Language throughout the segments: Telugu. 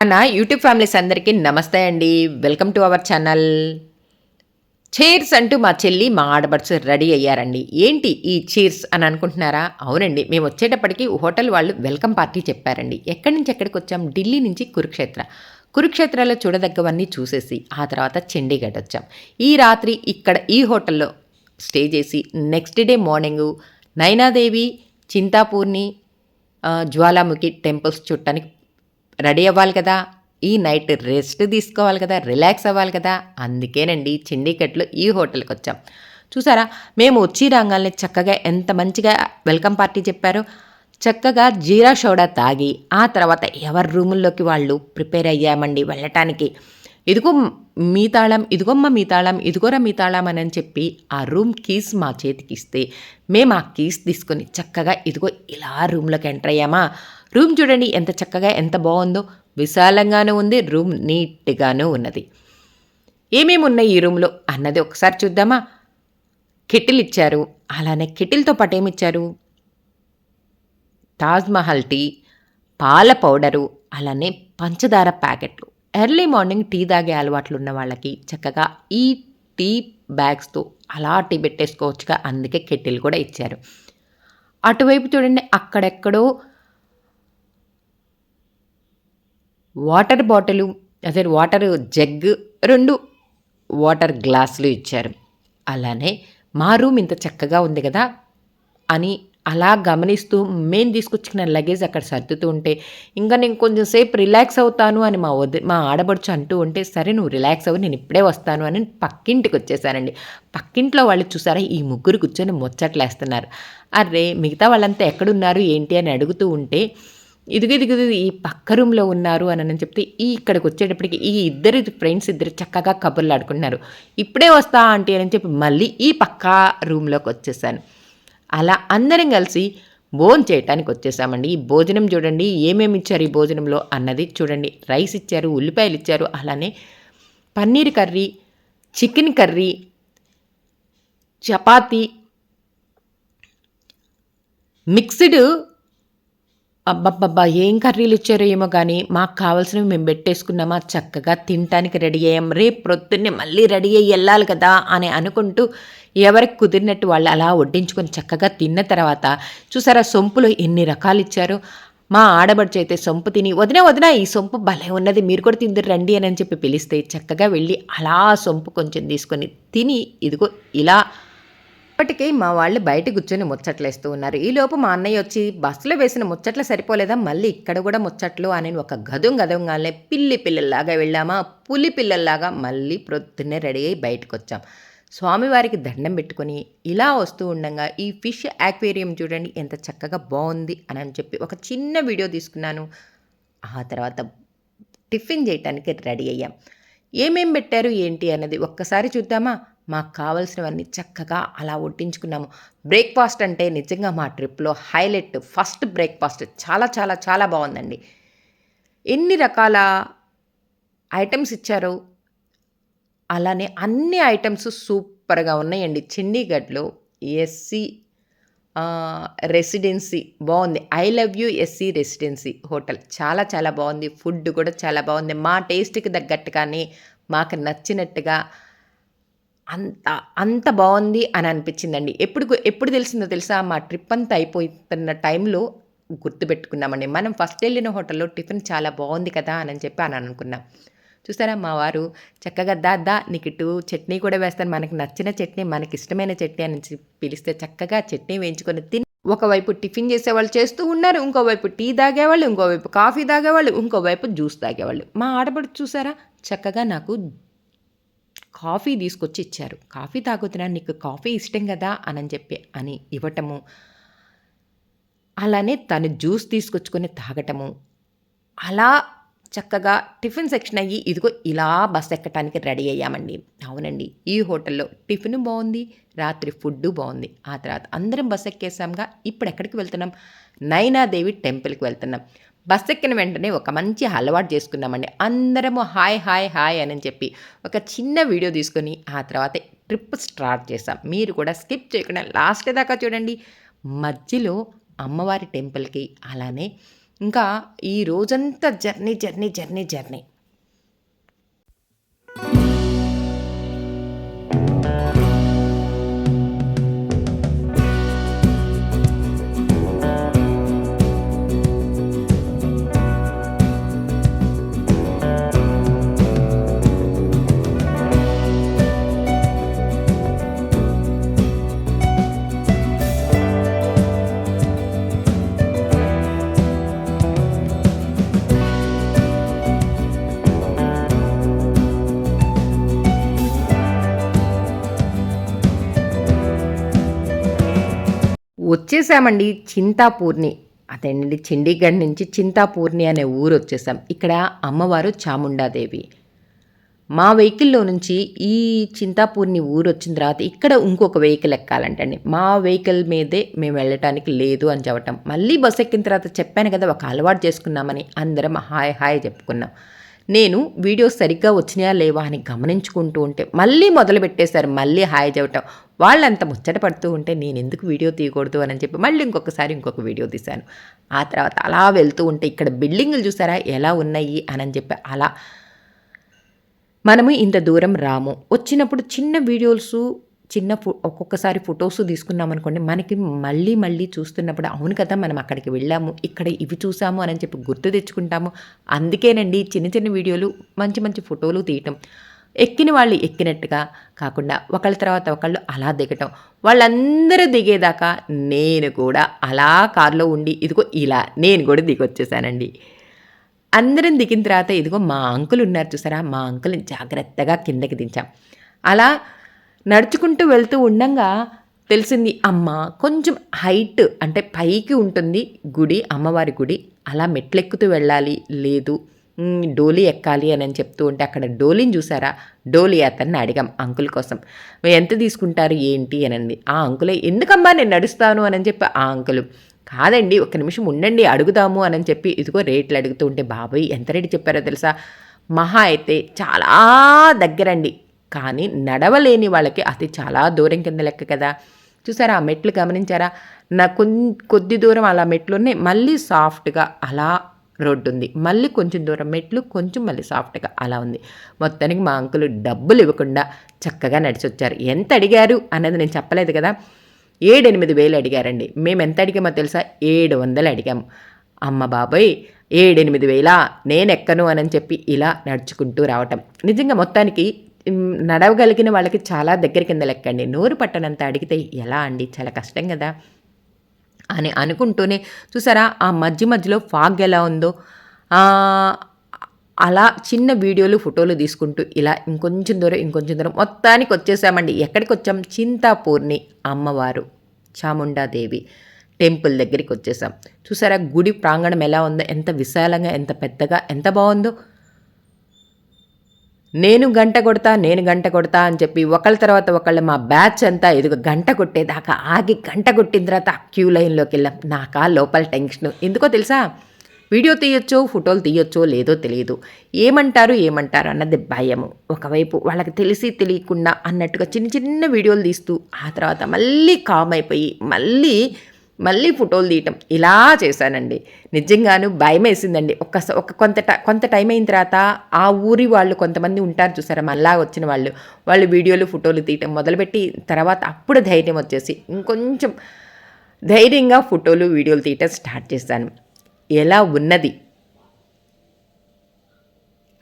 నా యూట్యూబ్ ఫ్యామిలీస్ అందరికీ నమస్తే అండి. Welcome to our channel. Cheers అంటూ మా చెల్లి మా ఆడబడ్స్ రెడీ అయ్యారండి. ఏంటి ఈ చైర్స్ అని అనుకుంటున్నారా? అవునండి మేము వచ్చేటప్పటికి హోటల్ వాళ్ళు వెల్కమ్ పార్టీ చెప్పారండి. ఎక్కడి నుంచి ఎక్కడికి వచ్చాం? ఢిల్లీ నుంచి కురుక్షేత్ర. కురుక్షేత్రలో చూడదగ్గవన్నీ చూసేసి ఆ తర్వాత చండీగఢ్ వచ్చాం. ఈ రాత్రి ఇక్కడ ఈ హోటల్లో స్టే చేసి next day morning Nainadevi Chintpurni Jwalamukhi temples చూడటానికి రెడీ అవ్వాలి కదా. ఈ నైట్ రెస్ట్ తీసుకోవాలి కదా రిలాక్స్ అవ్వాలి కదా. అందుకేనండి చండీగఢ్లో ఈ హోటల్కి వచ్చాం. చూసారా మేము వచ్చి రాగానే చక్కగా ఎంత మంచిగా వెల్కమ్ పార్టీ చెప్పారో. చక్కగా జీరా షోడా తాగి ఆ తర్వాత ఎవరి రూముల్లోకి వాళ్ళు ప్రిపేర్ అయ్యామండి వెళ్ళటానికి. ఇదిగో మీ తాళం ఇదిగోమ్మ మీ తాళం ఇదిగోరా మీ తాళం అని చెప్పి ఆ రూమ్ కీస్ మా చేతికి ఇస్తే మేము ఆ కీస్ తీసుకొని చక్కగా ఇదిగో ఇలా రూమ్లోకి ఎంటర్ అయ్యామా. రూమ్ చూడండి ఎంత చక్కగా ఎంత బాగుందో. విశాలంగానూ ఉంది రూమ్ నీట్గాను ఉన్నది. ఏమేమి ఉన్నాయి ఈ రూమ్లో? అన్నది ఒకసారి చూద్దామా? కెటిల్ ఇచ్చారు అలానే కెటిల్తో పాటు ఏమిచ్చారు? తాజ్మహల్ టీ పాల పౌడరు అలానే పంచదార ప్యాకెట్లు. ఎర్లీ మార్నింగ్ టీ తాగే అలవాట్లు ఉన్న వాళ్ళకి చక్కగా ఈ టీ బ్యాగ్స్తో అలా టీ పెట్టేసుకోవచ్చుగా అందుకే కెటిల్ కూడా ఇచ్చారు. అటువైపు చూడండి అక్కడెక్కడో వాటర్ బాటిల్ అదే వాటర్ జగ్ రెండు వాటర్ గ్లాసులు ఇచ్చారు. అలానే మా రూమ్ ఇంత చక్కగా ఉంది కదా అని అలా గమనిస్తూ మేము తీసుకొచ్చిన లగేజ్ అక్కడ సర్దుతూ ఉంటే ఇంకా నేను కొంచెం సేపు రిలాక్స్ అవుతాను అని మా వద్ద మా ఆడబడుచు అంటూ ఉంటే సరే నువ్వు రిలాక్స్ అవ్వు నేను ఇప్పుడే వస్తాను అని పక్కింటికి వచ్చేసానండి పక్కింట్లో వాళ్ళు చూసారా ఈ ముగ్గురు కూర్చొని ముచ్చట్లేస్తున్నారు. అరే మిగతా వాళ్ళంతా ఎక్కడున్నారు ఏంటి అని అడుగుతూ ఉంటే ఇదిగో ఇదిగో ఈ పక్క రూమ్లో ఉన్నారు అని అని చెప్తే ఈ ఇక్కడికి వచ్చేటప్పటికి ఈ ఇద్దరు ఫ్రెండ్స్ ఇద్దరు చక్కగా కబుర్లు ఆడుకుంటున్నారు. ఇప్పుడే వస్తా ఆంటీ అని చెప్పి మళ్ళీ ఈ పక్క రూమ్లోకి వచ్చేసాను. అలా అందరం కలిసి భోజనం చేయటానికి వచ్చేసామండి. ఈ భోజనం చూడండి ఏమేమి ఇచ్చారు ఈ భోజనంలో అన్నది చూడండి. రైస్ ఇచ్చారు ఉల్లిపాయలు ఇచ్చారు అలానే paneer curry chicken curry chapati mixed అబ్బబ్బబ్బా ఏం కర్రీలు ఇచ్చారో ఏమో కానీ మాకు కావాల్సినవి మేము పెట్టేసుకున్నామా చక్కగా తినటానికి రెడీ అయ్యాం. రేపు ప్రొద్దున్నే మళ్ళీ రెడీ అయ్యి వెళ్ళాలి కదా అని అనుకుంటూ ఎవరికి కుదిరినట్టు వాళ్ళు అలా వడ్డించుకొని చక్కగా తిన్న తర్వాత చూసారా సొంపులో ఎన్ని రకాలు ఇచ్చారో మా ఆడబడిచి అయితే సొంపు తిని వదిన వదిన ఈ సొంపు భలే ఉన్నది మీరు కూడా తిందరు రండి అని చెప్పి పిలిస్తే చక్కగా వెళ్ళి అలా సొంపు కొంచెం తీసుకొని తిని ఇదిగో ఇలా ఇప్పటికే మా వాళ్ళు బయట కూర్చొని ముచ్చట్లేస్తూ ఉన్నారు. ఈలోపు మా అన్నయ్య వచ్చి బస్సులో వేసిన ముచ్చట్లు సరిపోలేదా? మళ్ళీ ఇక్కడ కూడా ముచ్చట్లు అని ఒక గదుం గదంగానే పిల్లి పిల్లల్లాగా వెళ్ళామా? పులి పిల్లల్లాగా మళ్ళీ ప్రొద్దున్నే రెడీ అయ్యి బయటకు వచ్చాం స్వామివారికి దండం పెట్టుకొని ఇలా వస్తూ ఉండగా ఈ ఫిష్ యాక్వేరియం చూడండి ఎంత చక్కగా బాగుంది అని అని చెప్పి ఒక చిన్న వీడియో తీసుకున్నాను. ఆ తర్వాత టిఫిన్ చేయటానికి రెడీ అయ్యాం. ఏమేం పెట్టారు ఏంటి అన్నది ఒక్కసారి చూద్దామా? మాకు కావాల్సినవన్నీ చక్కగా అలా వడ్డించుకున్నాము బ్రేక్ఫాస్ట్ అంటే నిజంగా మా ట్రిప్లో హైలైట్ ఫస్ట్ బ్రేక్ఫాస్ట్. చాలా చాలా చాలా బాగుందండి. ఎన్ని రకాల ఐటమ్స్ ఇచ్చారు? అలానే అన్ని ఐటమ్స్ సూపర్గా ఉన్నాయండి. చండీగఢ్లో ఎస్సీ రెసిడెన్సీ బాగుంది. I love you SC residency hotel. చాలా చాలా బాగుంది. ఫుడ్ కూడా చాలా బాగుంది. మా టేస్ట్కి తగ్గట్టుగానే మాకు నచ్చినట్టుగా అంత అంత బాగుంది అని అనిపించిందండి. ఎప్పుడు ఎప్పుడు తెలిసిందో తెలుసా? మా ట్రిప్ అంతా అయిపోతున్న టైంలో గుర్తుపెట్టుకున్నామండి. మనం ఫస్ట్ వెళ్ళిన హోటల్లో టిఫిన్ చాలా బాగుంది కదా అని చెప్పి అని అనుకున్నాం. చూసారా మా వారు? చక్కగా దా దా నీకు ఇటు చట్నీ కూడా వేస్తాను. మనకి నచ్చిన చట్నీ మనకి ఇష్టమైన చట్నీ అని పిలిస్తే చక్కగా చట్నీ వేయించుకొని తిని ఒకవైపు టిఫిన్ చేసేవాళ్ళు చేస్తూ ఉన్నారు ఇంకోవైపు టీ తాగేవాళ్ళు ఇంకోవైపు కాఫీ తాగేవాళ్ళు ఇంకోవైపు జ్యూస్ తాగేవాళ్ళు. మా ఆడబడు చూసారా? చక్కగా నాకు కాఫీ తీసుకొచ్చి ఇచ్చారు. కాఫీ తాగుతున్నా నీకు కాఫీ ఇష్టం కదా అని చెప్పి అని ఇవ్వటము. అలానే తను జ్యూస్ తీసుకొచ్చుకొని తాగటము. అలా చక్కగా టిఫిన్ సెక్షన్ అయ్యి ఇదిగో ఇలా బస్ ఎక్కడానికి రెడీ అయ్యామండి. అవునండి ఈ హోటల్లో టిఫిన్ బాగుంది రాత్రి ఫుడ్ బాగుంది ఆ తర్వాత అందరం బస్ ఎక్కేసాంగా ఇప్పుడు ఎక్కడికి వెళ్తున్నాం? నైనాదేవి టెంపుల్కి వెళ్తున్నాం. బస్ ఎక్కిన వెంటనే ఒక మంచి అలవాటు చేసుకున్నామండి అందరము హాయ్ హాయ్ హాయ్ అని చెప్పి ఒక చిన్న వీడియో తీసుకొని ఆ తర్వాత ట్రిప్ స్టార్ట్ చేసాం మీరు కూడా స్కిప్ చేయకుండా లాస్ట్ దాకా చూడండి. మధ్యలో అమ్మవారి టెంపుల్కి అలానే ఇంకా ఈ రోజంతా జర్నీ జర్నీ జర్నీ జర్నీ. వచ్చేసామండి చింతాపూర్ని. అదేనండి చండీగఢ్ నుంచి చింతాపూర్ణి అనే ఊరు వచ్చేసాం. ఇక్కడ అమ్మవారు చాముండాదేవి. మా వెహికల్లో నుంచి ఈ చింతాపూర్ని ఊరు వచ్చిన తర్వాత ఇక్కడ ఇంకొక వెహికల్ ఎక్కాలంటండి. మా వెహికల్ మీదే మేము వెళ్ళటానికి లేదు అని చెప్పటం. మళ్ళీ బస్ ఎక్కిన తర్వాత చెప్పాను కదా ఒక అలవాటు చేసుకున్నామని అందరం హాయ్ హాయ్ చెప్పుకున్నాం. నేను వీడియోస్ సరిగ్గా వచ్చినాయా లేవా అని గమనించుకుంటూ ఉంటే మళ్ళీ మొదలు పెట్టేశారు మళ్ళీ హాయ్ చెప్పటం. వాళ్ళంత ముచ్చట పడుతూ ఉంటే నేను ఎందుకు వీడియో తీయకూడదు అని చెప్పి మళ్ళీ ఇంకొకసారి ఇంకొక వీడియో తీశాను. ఆ తర్వాత అలా వెళ్తూ ఉంటే ఇక్కడ బిల్డింగులు చూసారా? ఎలా ఉన్నాయి? అని చెప్పి అలా. మనము ఇంత దూరం రాము. వచ్చినప్పుడు చిన్న వీడియోస్ చిన్న ఫో ఒక్కొక్కసారి ఫొటోస్ తీసుకున్నాం అనుకోండి మనకి మళ్ళీ మళ్ళీ చూస్తున్నప్పుడు అవును కదా మనం అక్కడికి వెళ్ళాము ఇక్కడ ఇవి చూసాము అని చెప్పి గుర్తు తెచ్చుకుంటాము. అందుకేనండి చిన్న చిన్న వీడియోలు మంచి మంచి ఫోటోలు తీయటం. ఎక్కిన వాళ్ళు ఎక్కినట్టుగా కాకుండా ఒకళ్ళ తర్వాత ఒకళ్ళు అలా దిగటం. వాళ్ళందరూ దిగేదాకా నేను కూడా అలా కారులో ఉండి ఇదిగో ఇలా నేను కూడా దిగొచ్చేసానండి. అందరం దిగిన తర్వాత ఇదిగో మా అంకులు ఉన్నారు చూసారా? మా అంకుల్ని జాగ్రత్తగా కిందకి దించాం. అలా నడుచుకుంటూ వెళ్తూ ఉండంగా తెలిసింది అమ్మ కొంచెం హైట్ అంటే పైకి ఉంటుంది గుడి అమ్మవారి గుడి. అలా మెట్లెక్కుతూ వెళ్ళాలి లేదు డోలీ ఎక్కాలి అని చెప్తూ ఉంటే అక్కడ డోలీని చూసారా? డోలీ అతన్ని అడిగాం అంకుల్ కోసం. ఎంత తీసుకుంటారు? ఏంటి? అనండి ఆ అంకులే ఎందుకమ్మా నేను నడుస్తాను? అని చెప్పి ఆ అంకులు. కాదండి ఒక నిమిషం ఉండండి అడుగుదాము అని చెప్పి ఇదిగో రేట్లు అడుగుతూ ఉంటే బాబాయ్ ఎంత రేటు చెప్పారో తెలుసా? మహా అయితే చాలా దగ్గరండి. కానీ నడవలేని వాళ్ళకి అది చాలా దూరం కింద లెక్క కదా. చూసారా ఆ మెట్లు గమనించారా? నా కొద్ది దూరం అలా మెట్లు ఉన్నాయి మళ్ళీ సాఫ్ట్గా అలా రోడ్డు ఉంది మళ్ళీ కొంచెం దూరం మెట్లు కొంచెం మళ్ళీ సాఫ్ట్గా అలా ఉంది. మొత్తానికి మా అంకులు డబ్బులు ఇవ్వకుండా చక్కగా నడిచి వచ్చారు ఎంత అడిగారు అన్నది నేను చెప్పలేదు కదా? ఏడెనిమిది వేలు అడిగారండి. మేము ఎంత అడిగామో తెలుసా? ఏడు వందలు అడిగాము. అమ్మ బాబాయ్! ఏడెనిమిది వేల? నేను ఎక్కను అని చెప్పి ఇలా నడుచుకుంటూ రావటం. నిజంగా మొత్తానికి నడవగలిగిన వాళ్ళకి చాలా దగ్గర కింద లెక్కండి. నోరు పట్టనంత అడిగితే ఎలా అండి? చాలా కష్టం కదా? అని అనుకుంటూనే చూసారా ఆ మధ్య మధ్యలో ఫాగ్ ఎలా ఉందో. అలా చిన్న వీడియోలు ఫోటోలు తీసుకుంటూ ఇలా ఇంకొంచెం దూరం ఇంకొంచెం దూరం మొత్తానికి వచ్చేసామండి. ఎక్కడికి వచ్చాం? చింతాపూర్ని అమ్మవారు చాముండాదేవి టెంపుల్ దగ్గరికి వచ్చేసాం. చూసారా గుడి ప్రాంగణం ఎలా ఉందో ఎంత విశాలంగా ఎంత పెద్దగా ఎంత బాగుందో. నేను గంట కొడతా నేను గంట కొడతా అని చెప్పి ఒకళ్ళ తర్వాత ఒకళ్ళు మా బ్యాచ్ అంతా ఎదుగు గంట కొట్టేదాకా ఆగి గంట కొట్టిన తర్వాత క్యూ లైన్లోకి వెళ్ళాం. నాకా లోపల టెన్షన్. ఎందుకో తెలుసా? వీడియో తీయొచ్చో ఫోటోలు తీయొచ్చో లేదో తెలియదు. ఏమంటారు ఏమంటారు అన్నది భయము. ఒకవైపు వాళ్ళకి తెలిసి తెలియకుండా అన్నట్టుగా చిన్న చిన్న వీడియోలు తీస్తూ ఆ తర్వాత మళ్ళీ కామ్ అయిపోయి మళ్ళీ మళ్ళీ ఫోటోలు తీయటం. ఇలా చేశానండి. నిజంగాను భయం వేసిందండి ఒక ఒక కొంత కొంత టైం అయిన తర్వాత ఆ ఊరి వాళ్ళు కొంతమంది ఉంటారు చూసారా? మళ్ళా వచ్చిన వాళ్ళు. వాళ్ళు వీడియోలు ఫోటోలు తీయటం మొదలుపెట్టి తర్వాత అప్పుడు ధైర్యం వచ్చేసి ఇంకొంచెం ధైర్యంగా ఫోటోలు వీడియోలు తీయటం స్టార్ట్ చేశాను. ఎలా ఉన్నది?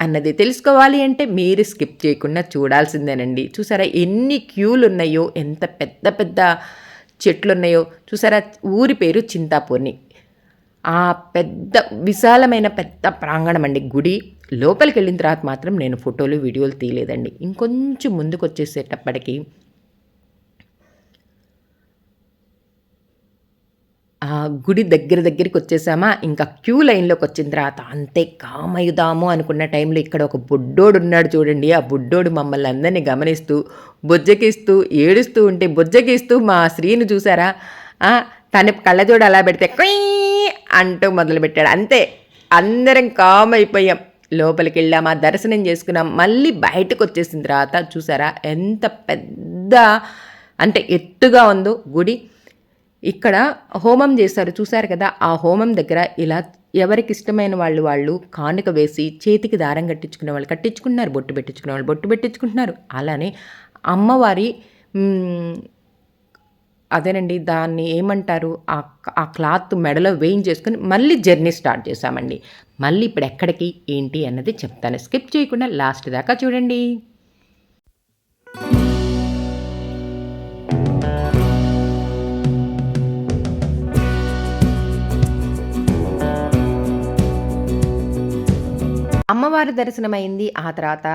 అన్నది తెలుసుకోవాలి అంటే మీరు స్కిప్ చేయకుండా చూడాల్సిందేనండి. చూసారా ఎన్ని క్యూలు ఉన్నాయో ఎంత పెద్ద పెద్ద చెట్లున్నాయో చూసారా? ఊరి పేరు చింతాపూర్ణి ఆ పెద్ద విశాలమైన పెద్ద ప్రాంగణం అండి గుడి లోపలికి వెళ్ళిన తర్వాత మాత్రం నేను ఫోటోలు వీడియోలు తీయలేదండి. ఇంకొంచెం ముందుకు వచ్చేసేటప్పటికి గుడి దగ్గర దగ్గరికి వచ్చేసామా? ఇంకా క్యూ లైన్లోకి వచ్చిన తర్వాత అంతే కామయుదాము అనుకున్న టైంలో ఇక్కడ ఒక బుడ్డోడు ఉన్నాడు చూడండి. ఆ బుడ్డోడు మమ్మల్ని అందరినీ గమనిస్తూ బొజ్జకిస్తూ ఏడుస్తూ ఉంటే బొజ్జకిస్తూ మా స్త్రీని చూసారా? తన కళ్ళజోడు అలా పెడితే కొయ్ అంటూ మొదలుపెట్టాడు. అంతే అందరం కామ్ అయిపోయాం లోపలికి వెళ్ళామా దర్శనం చేసుకున్నాం. మళ్ళీ బయటకు వచ్చేసిన తర్వాత చూసారా? ఎంత పెద్ద అంటే ఎత్తుగా ఉందో గుడి. ఇక్కడ హోమం చేశారు. చూశారు కదా ఆ హోమం దగ్గర ఇలా ఎవరికి ఇష్టమైన వాళ్ళు వాళ్ళు కానుక వేసి చేతికి దారం కట్టించుకునే వాళ్ళు కట్టించుకుంటున్నారు బొట్టు పెట్టించుకునే వాళ్ళు బొట్టు పెట్టించుకుంటున్నారు. అలానే అమ్మవారి అదేనండి దాన్ని ఏమంటారు ఆ క్లాత్ మెడలో వేయించేసుకొని మళ్ళీ జర్నీ స్టార్ట్ చేశామండి. మళ్ళీ ఇప్పుడు ఎక్కడికి ఏంటి అన్నది చెప్తాను. స్కిప్ చేయకుండా లాస్ట్ దాకా చూడండి. అమ్మవారి దర్శనమైంది. ఆ తర్వాత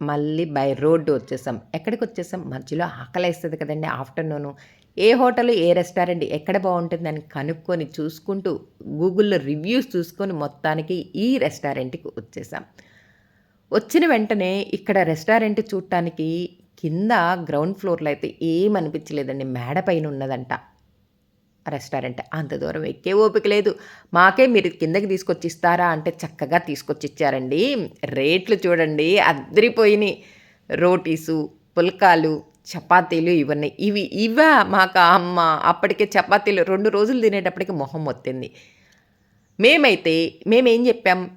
మళ్ళీ బై రోడ్డు వచ్చేసాం. ఎక్కడికి వచ్చేసాం? మధ్యలో ఆకలేస్తుంది కదండి ఆఫ్టర్నూను. ఏ హోటల్ ఏ రెస్టారెంట్ ఎక్కడ బాగుంటుంది అని కనుక్కొని చూసుకుంటూ గూగుల్లో రివ్యూస్ చూసుకొని మొత్తానికి ఈ రెస్టారెంట్కి వచ్చేసాం. వచ్చిన వెంటనే ఇక్కడ రెస్టారెంట్ చూడటానికి కింద గ్రౌండ్ ఫ్లోర్లో అయితే ఏమనిపించలేదండి. మేడ పైన ఉన్నదంట. రెస్టారెంట్. అంత దూరం ఎక్కే ఓపిక లేదు. మాకే మీరు కిందకి తీసుకొచ్చి ఇస్తారా అంటే చక్కగా తీసుకొచ్చి ఇచ్చారండి రేట్లు చూడండి అద్దరిపోయినాయి రోటీసు పుల్కాలు చపాతీలు ఇవన్నీ. ఇవి ఇవా మాకు అమ్మ. అప్పటికే చపాతీలు రెండు రోజులు తినేటప్పటికి మొహం వచ్చింది మేమైతే మేమేం చెప్పాం?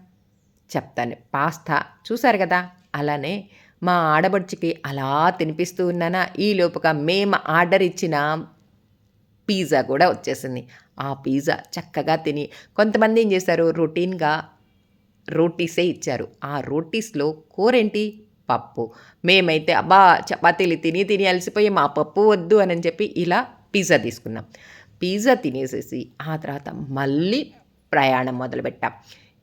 చెప్తాను. పాస్తా. చూసారు కదా? అలానే మా ఆడబడుచుకి అలా తినిపిస్తూ ఉన్నానా? ఈ లోపుగా మేము ఆర్డర్ ఇచ్చిన పిజ్జా కూడా వచ్చేసింది. ఆ పిజ్జా చక్కగా తిని కొంతమంది ఏం చేశారు? రొటీన్గా రోటీసే ఇచ్చారు. ఆ రోటీస్లో కూరేంటి? పప్పు. మేమైతే అబ్బా చపాతీలు తిని తిని అలసిపోయి మా పప్పు వద్దు అని చెప్పి ఇలా పిజ్జా తీసుకున్నాం. పిజ్జా తినేసేసి ఆ తర్వాత మళ్ళీ ప్రయాణం మొదలుపెట్టాం.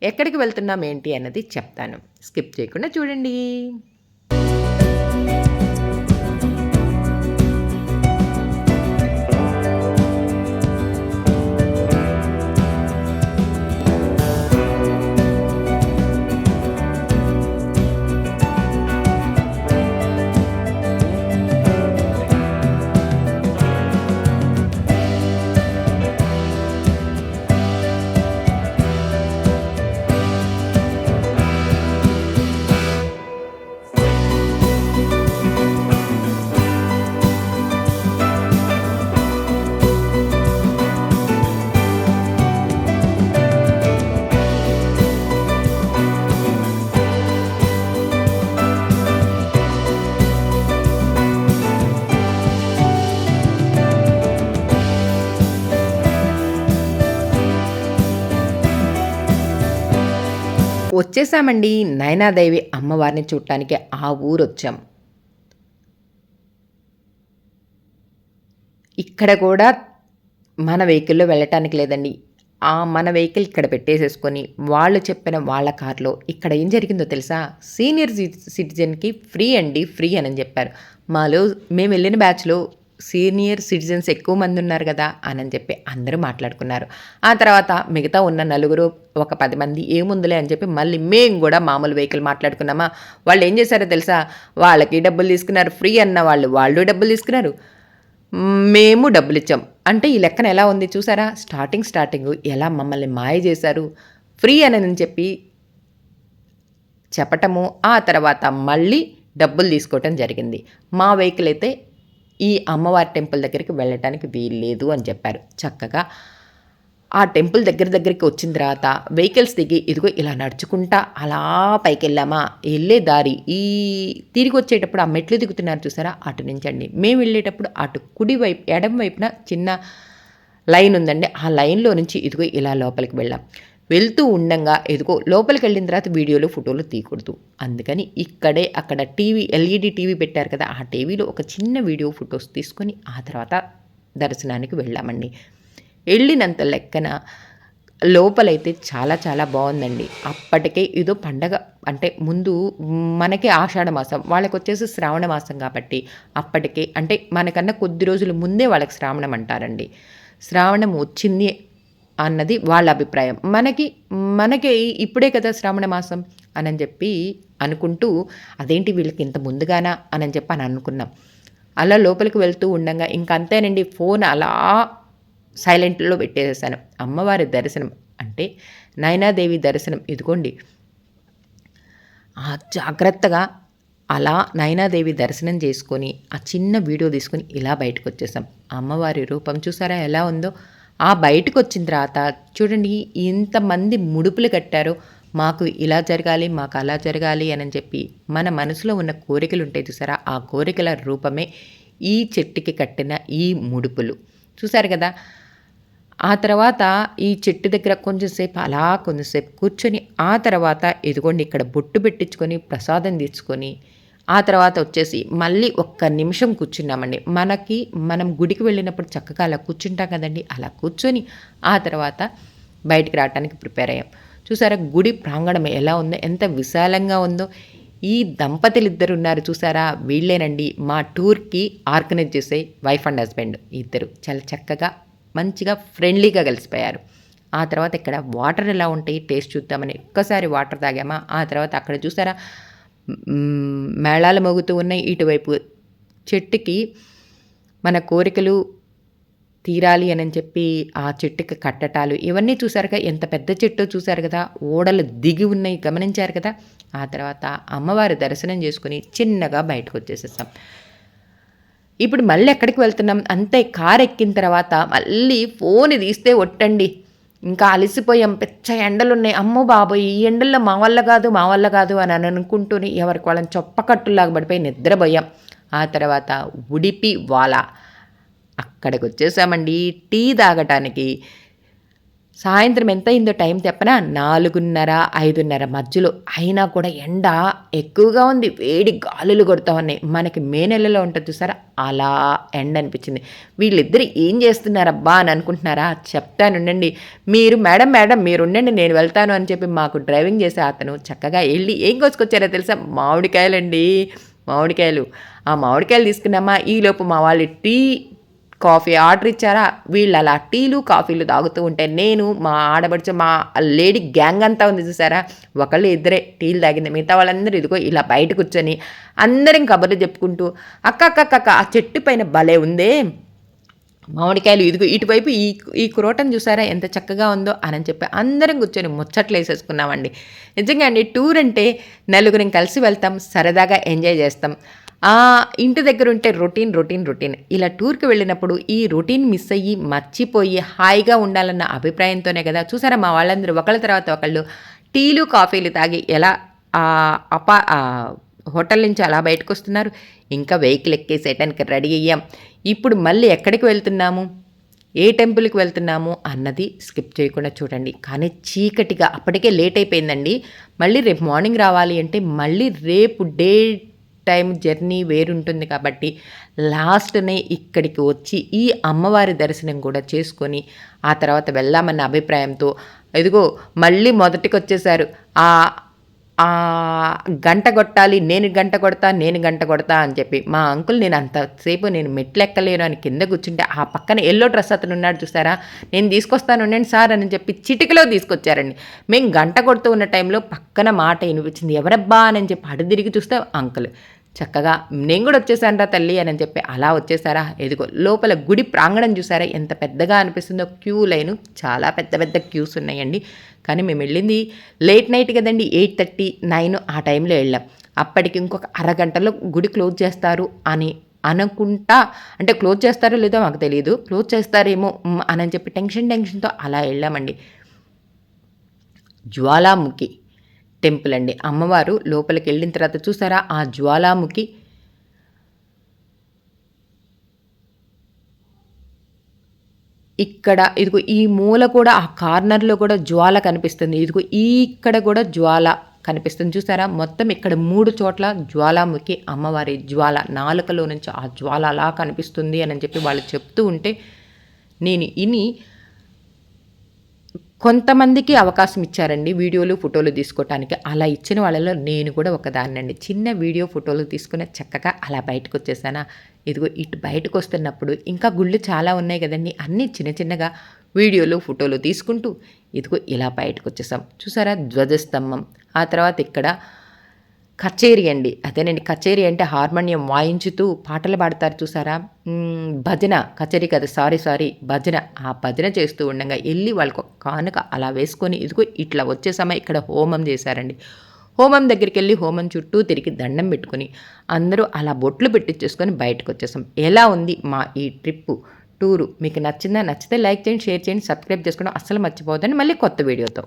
ఎక్కడికి వెళ్తున్నాం ఏంటి అన్నది చెప్తాను. స్కిప్ చేయకుండా చూడండి. వచ్చేసామండి. నయనాదేవి అమ్మవారిని చూడటానికి ఆ ఊరు వచ్చాం ఇక్కడ కూడా మన వెహికల్లో వెళ్ళటానికి లేదండి. ఆ మన వెహికల్ ఇక్కడ పెట్టేసేసుకొని వాళ్ళు చెప్పిన వాళ్ళ కార్లో ఇక్కడ ఏం జరిగిందో తెలుసా? సీనియర్ సిటిజన్కి ఫ్రీ అండి ఫ్రీ అని చెప్పారు. మాలో మేము వెళ్ళిన బ్యాచ్లో సీనియర్ సిటిజన్స్ ఎక్కువ మంది ఉన్నారు కదా అని చెప్పి అందరూ మాట్లాడుకున్నారు. ఆ తర్వాత మిగతా ఉన్న నలుగురు ఒక పది మంది ఏముందిలే అని చెప్పి మళ్ళీ మేము కూడా మామూలు వెహికల్ మాట్లాడుకున్నామా? వాళ్ళు ఏం చేశారో తెలుసా? వాళ్ళకి డబ్బులు తీసుకున్నారు ఫ్రీ అన్న వాళ్ళు వాళ్ళు డబ్బులు తీసుకున్నారు. మేము డబ్బులు ఇచ్చాం. అంటే ఈ లెక్కన ఎలా ఉంది చూసారా? స్టార్టింగ్ స్టార్టింగ్ ఎలా మమ్మల్ని మాయ చేశారు? ఫ్రీ అని చెప్పి చెప్పటము ఆ తర్వాత మళ్ళీ డబ్బులు తీసుకోవటం జరిగింది. మా వెహికల్ అయితే ఈ అమ్మవారి టెంపుల్ దగ్గరికి వెళ్ళటానికి వీల్లేదు అని చెప్పారు. చక్కగా ఆ టెంపుల్ దగ్గర దగ్గరికి వచ్చిన తర్వాత వెహికల్స్ దిగి ఇదిగో ఇలా నడుచుకుంటా అలా పైకి వెళ్ళామా వెళ్ళే దారి ఈ తిరిగి వచ్చేటప్పుడు ఆ మెట్లు దిగుతున్నారు చూసారా? అటు నుంచి అండి. మేము వెళ్ళేటప్పుడు అటు కుడి వైపు ఎడం వైపున చిన్న లైన్ ఉందండి. ఆ లైన్లో నుంచి ఇదిగో ఇలా లోపలికి వెళ్ళాం. వెళ్తూ ఉండంగా ఎదుగో లోపలికి వెళ్ళిన తర్వాత వీడియోలు ఫోటోలు తీయకూడదు. అందుకని ఇక్కడే అక్కడ టీవీ ఎల్ఈడి టీవీ పెట్టారు కదా ఆ టీవీలో ఒక చిన్న వీడియో ఫొటోస్ తీసుకొని ఆ తర్వాత దర్శనానికి వెళ్ళామండి. వెళ్ళినంత లెక్కన లోపలైతే చాలా చాలా బాగుందండి. అప్పటికే ఏదో పండగ అంటే ముందు మనకి ఆషాఢ మాసం వాళ్ళకి వచ్చేసి శ్రావణ మాసం కాబట్టి అప్పటికే అంటే మనకన్నా కొద్ది రోజుల ముందే వాళ్ళకి శ్రావణం అంటారండి. శ్రావణం వచ్చింది అన్నది వాళ్ళ అభిప్రాయం. మనకి మనకి ఇప్పుడే కదా శ్రావణ మాసం అని చెప్పి అనుకుంటూ అదేంటి వీళ్ళకి ఇంత ముందుగానా? అని చెప్పి అని అనుకున్నాం. అలా లోపలికి వెళ్తూ ఉండగా ఇంకంతేనండి ఫోన్ అలా సైలెంట్లో పెట్టేసేసాను. అమ్మవారి దర్శనం అంటే నయనాదేవి దర్శనం. ఇదిగోండి. జాగ్రత్తగా అలా నయనాదేవి దర్శనం చేసుకొని ఆ చిన్న వీడియో తీసుకొని ఇలా బయటకు వచ్చేసాం. అమ్మవారి రూపం చూసారా ఎలా ఉందో? ఆ బయటకు వచ్చిన తర్వాత చూడండి ఇంతమంది ముడుపులు కట్టారు. మాకు ఇలా జరగాలి మాకు అలా జరగాలి అని చెప్పి మన మనసులో ఉన్న కోరికలు ఉంటాయి చూసారా? ఆ కోరికల రూపమే ఈ చెట్టుకి కట్టిన ఈ ముడుపులు. చూసారు కదా? ఆ తర్వాత ఈ చెట్టు దగ్గర కొంచెంసేపు అలా కొంచెంసేపు కూర్చొని ఆ తర్వాత ఇదిగోండి ఇక్కడ బొట్టు పెట్టించుకొని ప్రసాదం తీసుకొని ఆ తర్వాత వచ్చేసి మళ్ళీ ఒక్క నిమిషం కూర్చున్నామండి. మనకి మనం గుడికి వెళ్ళినప్పుడు చక్కగా అలా కూర్చుంటాం కదండి. అలా కూర్చొని ఆ తర్వాత బయటికి రావడానికి ప్రిపేర్ అయ్యాం. చూసారా గుడి ప్రాంగణం ఎలా ఉందో ఎంత విశాలంగా ఉందో. ఈ దంపతులు ఇద్దరు ఉన్నారు చూసారా? వీళ్ళేనండి. మా టూర్కి ఆర్గనైజ్ చేసే వైఫ్ అండ్ హస్బెండ్ ఇద్దరు. చాలా చక్కగా మంచిగా ఫ్రెండ్లీగా కలిసిపోయారు. ఆ తర్వాత ఇక్కడ వాటర్ ఎలా ఉంటాయి? టేస్ట్ చూద్దామని ఒక్కసారి వాటర్ తాగామా? ఆ తర్వాత అక్కడ చూసారా? మేళాలు మోగుతూ ఉన్నాయి ఇటువైపు. చెట్టుకి మన కోరికలు తీరాలి అని చెప్పి ఆ చెట్టుకి కట్టటాలు ఇవన్నీ చూసారుగా ఎంత పెద్ద చెట్టు చూశారు కదా. ఓడలు దిగి ఉన్నాయి గమనించారు కదా. ఆ తర్వాత అమ్మవారి దర్శనం చేసుకుని చిన్నగా బయటకు వచ్చేసేస్తాం ఇప్పుడు మళ్ళీ ఎక్కడికి వెళ్తున్నాం? అంతే కారు ఎక్కిన తర్వాత మళ్ళీ ఫోన్ తీస్తే ఒట్టండి. ఇంకా అలసిపోయాం. పెచ్చ ఎండలు ఉన్నాయి అమ్మో బాబోయ్ ఈ ఎండల్లో మా వల్ల కాదు మా వల్ల కాదు అని అనుకుంటూనే ఎవరికి వాళ్ళని చొప్పకట్టులాగా పడిపోయి నిద్రపోయాం. ఆ తర్వాత ఉడిపి వాలా అక్కడికి వచ్చేసామండి. టీ తాగటానికి సాయంత్రం ఎంత అయిందో టైం చెప్పనా? నాలుగున్నర ఐదున్నర మధ్యలో. అయినా కూడా ఎండ ఎక్కువగా ఉంది. వేడి గాలులు కొడుతూ ఉన్నాయి. మనకి మే నెలలో ఉంటుంది చూసారా? అలా ఎండ అనిపించింది. వీళ్ళిద్దరు ఏం చేస్తున్నారబ్బా అని అనుకుంటున్నారా? చెప్తానుండండి మీరు మేడం మేడం మీరు ఉండండి నేను వెళ్తాను అని చెప్పి మాకు డ్రైవింగ్ చేసే అతను చక్కగా వెళ్ళి ఏం కోసుకొచ్చారో తెలుసా? మామిడికాయలండి. మామిడికాయలు. ఆ మామిడికాయలు తీసుకున్నామా? ఈలోపు మా వాళ్ళు టీ కాఫీ ఆర్డర్ ఇచ్చారా? వీళ్ళు అలా టీలు కాఫీలు తాగుతూ ఉంటే నేను మా ఆడబడిచే మా లేడీ గ్యాంగ్ అంతా ఉంది చూసారా? ఒకళ్ళు ఇద్దరే టీలు తాగింది. మిగతా వాళ్ళందరూ ఇదిగో ఇలా బయట కూర్చొని అందరం కబుర్లు చెప్పుకుంటూ అక్క అక్క అక్క ఆ చెట్టు పైన భలే ఉందే. మామిడికాయలు ఇదిగో ఇటువైపు ఈ ఈ క్రోటన్ చూసారా ఎంత చక్కగా ఉందో అని చెప్పి అందరం కూర్చొని ముచ్చట్లు వేసేసుకున్నామండి. నిజంగా అండి టూర్ అంటే నలుగురం కలిసి వెళ్తాం సరదాగా ఎంజాయ్ చేస్తాం. ఇంటి దగ్గర ఉంటే రొటీన్ రొటీన్ రొటీన్. ఇలా టూర్కి వెళ్ళినప్పుడు ఈ రొటీన్ మిస్ అయ్యి మర్చిపోయి హాయిగా ఉండాలన్న అభిప్రాయంతోనే కదా. చూసారా మా వాళ్ళందరూ ఒకళ్ళ తర్వాత ఒకళ్ళు టీలు కాఫీలు తాగి ఎలా అపా హోటల్ నుంచి అలా బయటకు వస్తున్నారు ఇంకా వెహికల్ ఎక్కేసేయటానికి రెడీ అయ్యాం. ఇప్పుడు మళ్ళీ ఎక్కడికి వెళ్తున్నాము? ఏ టెంపుల్కి వెళ్తున్నాము? అన్నది స్కిప్ చేయకుండా చూడండి. కానీ చీకటిగా అప్పటికే లేట్ అయిపోయిందండి. మళ్ళీ రేపు మార్నింగ్ రావాలి అంటే మళ్ళీ రేపు డే టైం జర్నీ వేరుంటుంది కాబట్టి లాస్ట్నే ఇక్కడికి వచ్చి ఈ అమ్మవారి దర్శనం కూడా చేసుకొని ఆ తర్వాత వెళ్దామన్న అభిప్రాయంతో ఇదిగో మళ్ళీ మొదటికి వచ్చేసారు ఆ గంట కొట్టాలి నేను గంట కొడతా నేను గంట కొడతా అని చెప్పి మా అంకుల్ నేను అంతసేపు నేను మెట్లెక్కలేను అని కింద కూర్చుంటే ఆ పక్కన ఎల్లో డ్రెస్ అతను ఉన్నాడు చూసారా? నేను తీసుకొస్తాను ఉండండి సార్ అని చెప్పి చిటికలో తీసుకొచ్చారండి. మేము గంట కొడుతూ ఉన్న టైంలో పక్కన మాట వినిపించింది. ఎవరబ్బా? అని చెప్పి అడు తిరిగి చూస్తే అంకుల్. చక్కగా నేను కూడా వచ్చేసానరా తల్లి అని చెప్పి అలా వచ్చేసారా? ఎదుగో లోపల గుడి ప్రాంగణం చూసారా? ఎంత పెద్దగా అనిపిస్తుందో క్యూ లైన్ చాలా పెద్ద పెద్ద క్యూస్ ఉన్నాయండి. కానీ మేము వెళ్ళింది లేట్ నైట్ కదండి ఎయిట్ థర్టీ నైన్ ఆ టైంలో వెళ్ళాం. అప్పటికి ఇంకొక అరగంటలో గుడి క్లోజ్ చేస్తారు అని అనుకుంటా అంటే క్లోజ్ చేస్తారో లేదో మాకు తెలియదు క్లోజ్ చేస్తారేమో అని చెప్పి టెన్షన్ టెన్షన్తో అలా వెళ్ళామండి. జ్వాలాముఖి టెంపుల్ అండి. అమ్మవారు లోపలికి వెళ్ళిన తర్వాత చూసారా ఆ జ్వాలాముఖి ఇక్కడ ఇదిగో ఈ మూల కూడా ఆ కార్నర్లో కూడా జ్వాల కనిపిస్తుంది. ఇదిగో ఈ ఇక్కడ కూడా జ్వాల కనిపిస్తుంది. చూసారా? మొత్తం ఇక్కడ మూడు చోట్ల జ్వాలాముఖి అమ్మవారి జ్వాల నాలుకలో నుంచి ఆ జ్వాల అలా కనిపిస్తుంది అని చెప్పి వాళ్ళు చెప్తూ ఉంటే నేను ఇని కొంతమందికి అవకాశం ఇచ్చారండి వీడియోలు ఫోటోలు తీసుకోవటానికి అలా ఇచ్చిన వాళ్ళలో నేను కూడా ఒకదాన్నండి చిన్న వీడియో ఫోటోలు తీసుకుని చక్కగా అలా బయటకు వచ్చేసానా. ఇదిగో ఇటు బయటకు వస్తున్నప్పుడు ఇంకా గుళ్ళు చాలా ఉన్నాయి కదండి. అన్నీ చిన్న చిన్నగా వీడియోలు ఫోటోలు తీసుకుంటూ ఇదిగో ఇలా బయటకు వచ్చేసాం. చూసారా? ధ్వజస్తంభం. ఆ తర్వాత ఇక్కడ కచేరీ అండి. అదేనండి కచేరీ అంటే హార్మోనియం వాయించుతూ పాటలు పాడతారు చూసారా? భజన కచేరీ కదా సారీ సారీ భజన. ఆ భజన చేస్తూ ఉండగా వెళ్ళి వాళ్ళకు కానుక అలా వేసుకొని ఇదిగో ఇట్లా వచ్చే సమయం ఇక్కడ హోమం చేశారండి. హోమం దగ్గరికి వెళ్ళి హోమం చుట్టూ తిరిగి దండం పెట్టుకుని అందరూ అలా బొట్లు పెట్టించేసుకొని బయటకు వచ్చేసాం ఎలా ఉంది మా ఈ ట్రిప్పు టూరు? మీకు నచ్చిందా? నచ్చితే లైక్ చేయండి షేర్ చేయండి సబ్స్క్రైబ్ చేసుకోవడం అస్సలు మర్చిపోవద్దని మళ్ళీ కొత్త వీడియోతో.